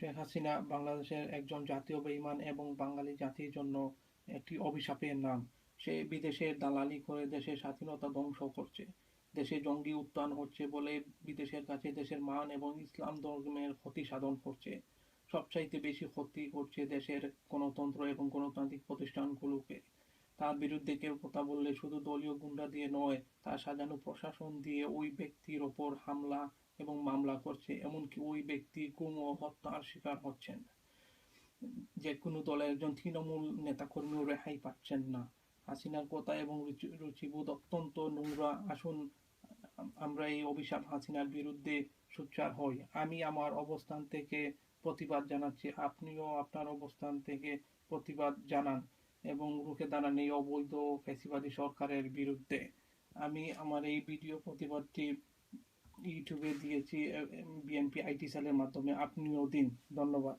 শেখ হাসিনা বাংলাদেশের একজন জাতীয় বেঈমান এবং বাঙালি জাতির জন্য একটি অভিশাপের নাম। সে বিদেশের দালালি করে দেশের স্বাধীনতা ধ্বংস করছে। দেশে জঙ্গি উত্থান হচ্ছে বলে বিদেশের কাছে দেশের মান এবং ইসলাম ধর্মের ক্ষতি সাধন করছে। সবচাইতে বেশি ক্ষতি করছে দেশের গণতন্ত্র এবং গণতান্ত্রিক প্রতিষ্ঠানগুলোকে। তার বিরুদ্ধে কেউ কথা বললে শুধু দলীয় গুন্ডা দিয়ে নয়, তার সাজানো প্রশাসন দিয়ে ওই ব্যক্তির ওপর হামলা এবং মামলা করছে। এমনকি ওই ব্যক্তি গুম ও হত্যার শিকার হচ্ছেন যে কোনো দলের একজন তৃণমূল নেতাকর্মীও রেহাই পাচ্ছেন না। হাসিনার কথা এবং রুচিবোধ অত্যন্ত নোংরা। আসুন, আমরা এই অভিশাপ হাসিনার বিরুদ্ধে সোচ্চার হই। আমি আমার অবস্থান থেকে প্রতিবাদ জানাচ্ছি। আপনিও আপনার অবস্থান থেকে প্রতিবাদ জানান। এবং রুখে দাঁড়ান এই অবৈধ ফেসিবাদী সরকারের বিরুদ্ধে। আমি আমার এই ভিডিও প্রতিবাদটি ইউটিউবে দিয়েছি বিএনপি আইটি সেলের মাধ্যমে। আপনিও দিন। ধন্যবাদ।